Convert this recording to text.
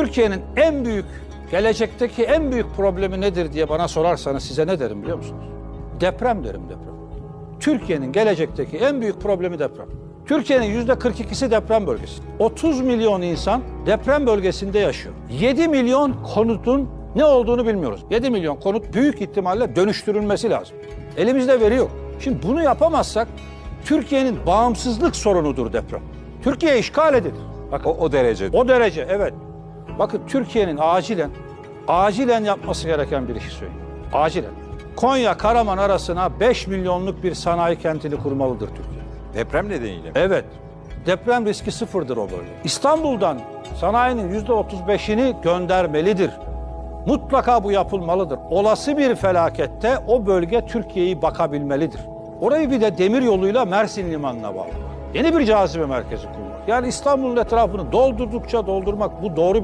Türkiye'nin en büyük, gelecekteki en büyük problemi nedir diye bana sorarsanız size ne derim biliyor musunuz? Deprem derim deprem. Türkiye'nin gelecekteki en büyük problemi deprem. Türkiye'nin yüzde 42'si deprem bölgesi. 30 milyon insan deprem bölgesinde yaşıyor. 7 milyon konutun ne olduğunu bilmiyoruz. 7 milyon konut büyük ihtimalle dönüştürülmesi lazım. Elimizde veri yok. Şimdi bunu yapamazsak Türkiye'nin bağımsızlık sorunudur deprem. Türkiye işgal edilir. Bakın O, o derece. o derece evet. Bakın Türkiye'nin acilen, acilen yapması gereken bir işi söyleyeyim. Acilen. Konya Karaman arasına 5 milyonluk bir sanayi kentini kurmalıdır Türkiye. Deprem nedeniyle mi? Evet. Deprem riski sıfırdır o bölge. İstanbul'dan sanayinin yüzde 35'ini göndermelidir. Mutlaka bu yapılmalıdır. Olası bir felakette o bölge Türkiye'yi bakabilmelidir. Orayı bir de demir yoluyla Mersin limanına bağlı. Yeni bir cazibe merkezi kurmak. Yani İstanbul'un etrafını doldurdukça doldurmak bu doğru bir